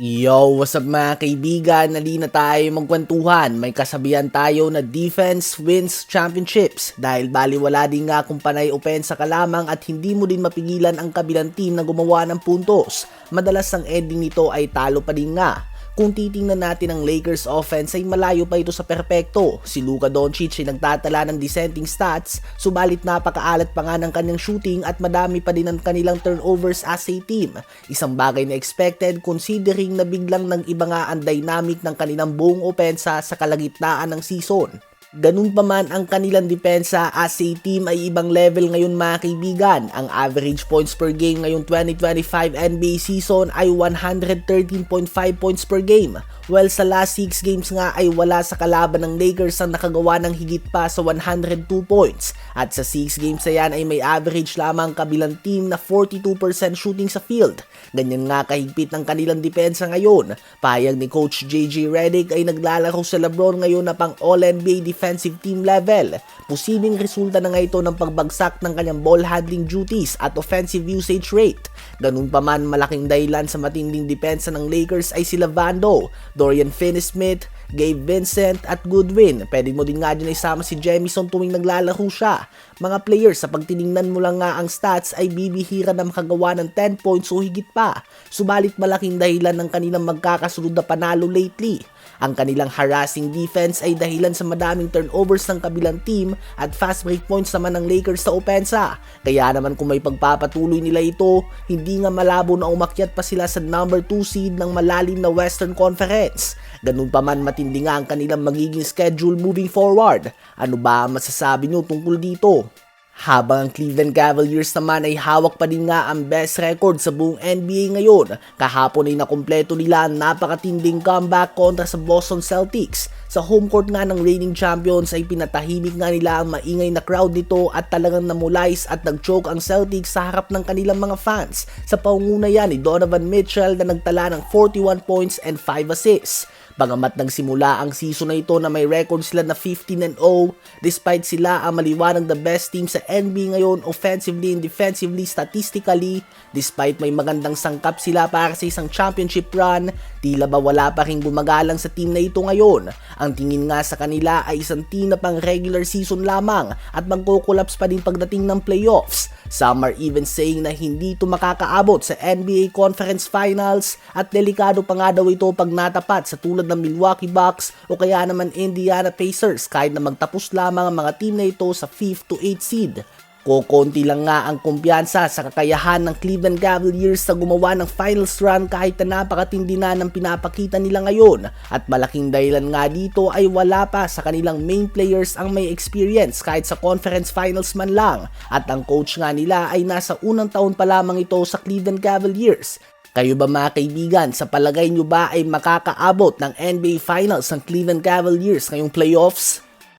Yo, what's up mga kaibigan? Nali na tayo magkwentuhan. May kasabihan tayo na defense wins championships dahil baliwala din nga kung panay opensa ka lamang at hindi mo din mapigilan ang kabilang team na gumawa ng puntos. Madalas ang ending nito ay talo pa din nga. Kung titingnan natin ang Lakers offense ay malayo pa ito sa perpekto. Si Luka Doncic ay nagtatala ng dissenting stats, subalit napakaalat pa nga ng kanyang shooting at madami pa din ang kanilang turnovers as a team. Isang bagay na expected considering na biglang nang iba nga ang dynamic ng kanilang buong opensa sa kalagitnaan ng season. Ganun pa man ang kanilang depensa as a team ay ibang level ngayon mga kaibigan. Ang average points per game ngayong 2025 NBA season ay 113.5 points per game. Well, sa last 6 games nga ay wala sa kalaban ng Lakers ang nakagawa ng higit pa sa 102 points. At sa 6 games na yan ay may average lamang kabilang team na 42% shooting sa field. Ganyan nga kahigpit ng kanilang depensa ngayon. Payag ni Coach JJ Redick ay naglalaro sa Lebron ngayon na pang All-NBA defensive team level. Posibleng resulta na nga ito ng pagbagsak ng kanyang ball handling duties at offensive usage rate. Ganun pa man malaking dahilan sa matinding depensa ng Lakers ay sila Vando, Dorian Finney-Smith, Gabe Vincent at Goodwin. Pwede mo din nga dyan isama si Jemison tuwing naglalaro siya. Mga players sa pagtiningnan mo lang nga ang stats ay bibihira na makagawa ng 10 points o higit pa. Subalit malaking dahilan ng kanilang magkakasunod na panalo lately. Ang kanilang harassing defense ay dahilan sa madaming turnovers ng kabilang team at fast break points naman ng Lakers sa opensa. Kaya naman kung may pagpapatuloy nila ito, hindi nga malabo na umakyat pa sila sa number 2 seed ng malalim na Western Conference. Ganun pa man matindi nga ang kanilang magiging schedule moving forward. Ano ba ang masasabi nyo tungkol dito? Habang ang Cleveland Cavaliers naman ay hawak pa din nga ang best record sa buong NBA ngayon. Kahapon ay nakumpleto nila ang napakatinding comeback kontra sa Boston Celtics. Sa home court nga ng reigning champions ay pinatahimik nga nila ang maingay na crowd nito at talagang namulays at nag-choke ang Celtics sa harap ng kanilang mga fans. Sa paunguna yan ni Donovan Mitchell na nagtala ng 41 points and 5 assists. Bagamat nagsimula ang season na ito na may record sila na 15 and 0, despite sila ang maliwanag the best team sa NBA ngayon offensively and defensively statistically, despite may magandang sangkap sila para sa isang championship run, tila ba wala pa rin gumagalang sa team na ito ngayon. Ang tingin nga sa kanila ay isang team na pang regular season lamang at magkukulaps pa din pagdating ng playoffs. Some are even saying na hindi ito makakaabot sa NBA Conference Finals at delikado pa nga daw ito pag natapat sa tulad ng Milwaukee Bucks o kaya naman Indiana Pacers kahit na magtapos lamang ang mga team na ito sa 5th to 8th seed. Kukunti lang nga ang kumpiyansa sa kakayahan ng Cleveland Cavaliers sa gumawa ng finals run kahit na napakatindi na ng pinapakita nila ngayon. At malaking dahilan nga dito ay wala pa sa kanilang main players ang may experience kahit sa conference finals man lang. At ang coach nga nila ay nasa unang taon pa lamang ito sa Cleveland Cavaliers kayo ba mga kaibigan, sa palagay nyo ba ay makakaabot ng NBA Finals ng Cleveland Cavaliers ngayong playoffs?